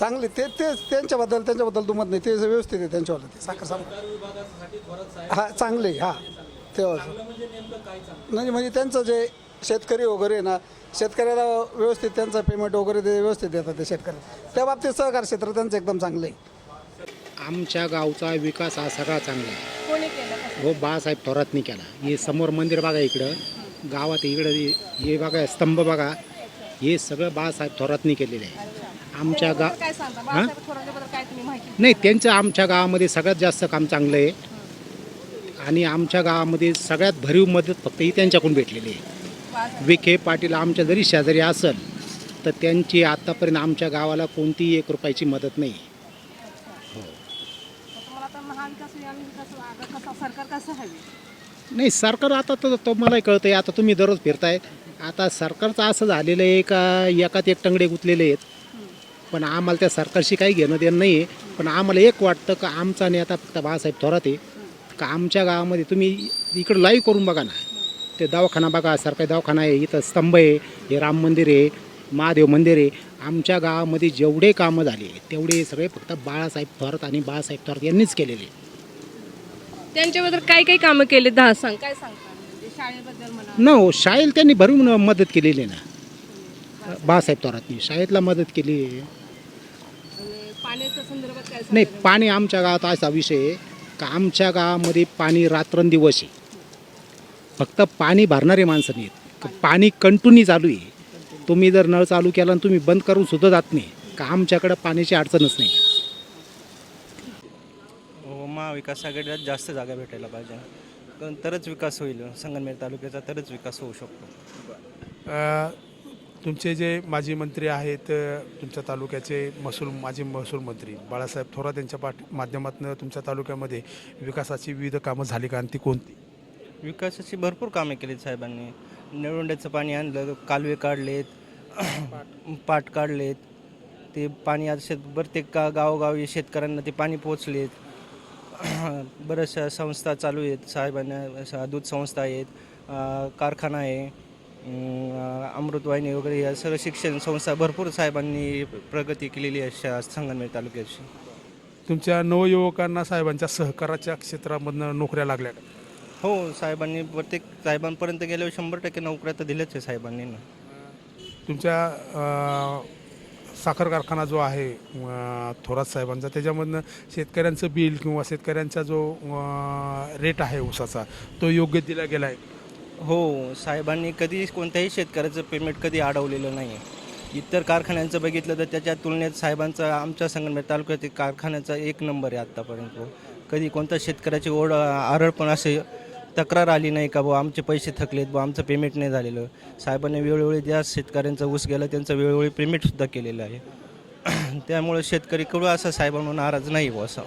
चांगले ते ते त्यांच्याबद्दल त्यांच्याबद्दल दुमत नाही. ते व्यवस्थित आहे त्यांच्यावालं ते साखर साखर हा चांगले हा. ते नाही म्हणजे त्यांचं जे शेतकरी वगैरे आहे ना शेतकऱ्याला व्यवस्थित त्यांचं पेमेंट वगैरे ते व्यवस्थित देतात ते शेतकरी. त्या बाबतीत सहकार क्षेत्र त्यांचं एकदम चांगलं आहे. आमच्या गावचा विकास हा सगळा चांगला आहे. कोणी केलं कसं? हो बाळासाहेब थोरातनी केला. हे समोर मंदिर बघा इकडं. गावात इकडं हे- हे बघा स्तंभ बघा. हे सगळं बाळासाहेब थोरातनी केलेलं आहे. आमच्या गा काय सांगता? बाळासाहेब थोरांच्याबद्दल काय तुम्ही माहिती नाही त्यांचं आमच्या गावामध्ये सगळ्यात जास्त काम चांगलं आहे. आणि आमच्या गावामध्ये सगळ्यात भरीव मदत फक्त ही त्यांच्याकडून भेटलेली आहे. बाळासाहेब विखे पाटील आमच्या जरी शेजारी असेल तर त्यांची आत्तापर्यंत आमच्या गावाला कोणतीही एक रुपयाची मदत नाही. तुम्हाला आता महाविकास आणि विकास आघाडी कसा सरकार कसं हवे? नाही सरकार आता तर तो मलाही कळतं आहे आता तुम्ही दररोज फिरताय. आता सरकारचं असं झालेलं आहे का एकात एक टंगडे गुंतलेले आहेत? पण आम्हाला त्या सरकारशी काही घेणं देणं नाही आहे पण आम्हाला एक वाटतं का आमचा नेता फक्त बाळासाहेब थोरात आहे. का आमच्या गावामध्ये तुम्ही इकडं लाईव्ह करून बघा ना. ते दवाखाना बघा सरकारी दवाखाना आहे इथं स्तंभ आहे हे राम मंदिर आहे महादेव मंदिर आहे. आमच्या गावामध्ये जेवढे कामं झाले तेवढे सगळे फक्त बाळासाहेब थोरात आणि बाळासाहेब थोरात यांनीच केलेले. त्यांच्याबद्दल काय काय कामं केले दहा सांग. काय सांगता? म्हणजे शाळेबद्दल म्हणा. न हो शाळेला त्यांनी भरून मदत केलेली आहे ना. बाळासाहेब थोरातनी शाळेतला मदत केली पाण्याच्या संदर्भात काय नाही? पाणी आमच्या गावात असा विषय आहे का आमच्या गावामध्ये पाणी रात्रंदिवस आहे. फक्त पाणी भरणारे माणसं नाहीत. पाणी कंटिन्यू चालू आहे. तुम्ही जर नळ चालू केला आणि तुम्ही बंद करून सुद्धा जात नाही का आमच्याकडं पाण्याची अडचणच नाही? व महाविकास आघाडीला जास्त जागा भेटायला पाहिजे. कारण तरच विकास होईल. संगमनेर तालुक्याचा तरच विकास होऊ शकतो. अ, तुमचे जे माजी मंत्री आहेत तुमच्या तालुक्याचे महसूल माजी महसूल मंत्री बाळासाहेब थोरात यांच्या पाठ माध्यमातून तुमच्या तालुक्यामध्ये विकासाची विविध कामं झाली का आणि ती कोणती? विकासाची भरपूर कामे केलीत साहेबांनी. निळवंड्याचं पाणी आणलं कालवे काढलेत पाट काढलेत. ते पाणी आज शेत प्रत्येक का गावोगावी शेतकऱ्यांना ते पाणी पोचलेत बऱ्याचशा संस्था चालू आहेत. साहेबांना दूध संस्था आहेत. कारखाना आहे. अमृतवाहिनी वगैरे या सगळं शिक्षण संस्था भरपूर साहेबांनी प्रगती केलेली आहे संगमनेर तालुक्याची. तुमच्या नवयुवकांना साहेबांच्या सहकाराच्या क्षेत्रामधनं नोकऱ्या लागल्या का? हो साहेबांनी प्रत्येक साहेबांपर्यंत गेल्यावर शंभर टक्के नोकऱ्या तर दिल्याच आहे साहेबांनी ना. तुमच्या अ, साखर कारखाना जो आहे अ, थोरात साहेबांचा त्याच्यामधनं शेतकऱ्यांचं बिल किंवा शेतकऱ्यांचा जो अ, रेट आहे ऊसाचा तो योग्य दिला गेला आहे हो साहेबांनी कधी कोणत्याही शेतकऱ्याचं पेमेंट कधी अडवलेलं नाही आहे इतर कारखान्यांचं बघितलं तर त्याच्या तुलनेत साहेबांचा आमच्या संगमनेर तालुक्यातील कारखान्याचा एक नंबर आहे आत्तापर्यंत कधी कोणत्या शेतकऱ्याची ओढ आरळ पण असे तक्रार आली नाही का बुवा आमचे पैसे थकलेत बुवा आमचं पेमेंट नाही झालेलं. साहेबांनी वेळोवेळी ज्या शेतकऱ्यांचा ऊस गेला त्यांचं वेळोवेळी पेमेंटसुद्धा केलेलं आहे. त्यामुळे शेतकरी कडू असा साहेबांना नाराज नाही बुवा असं.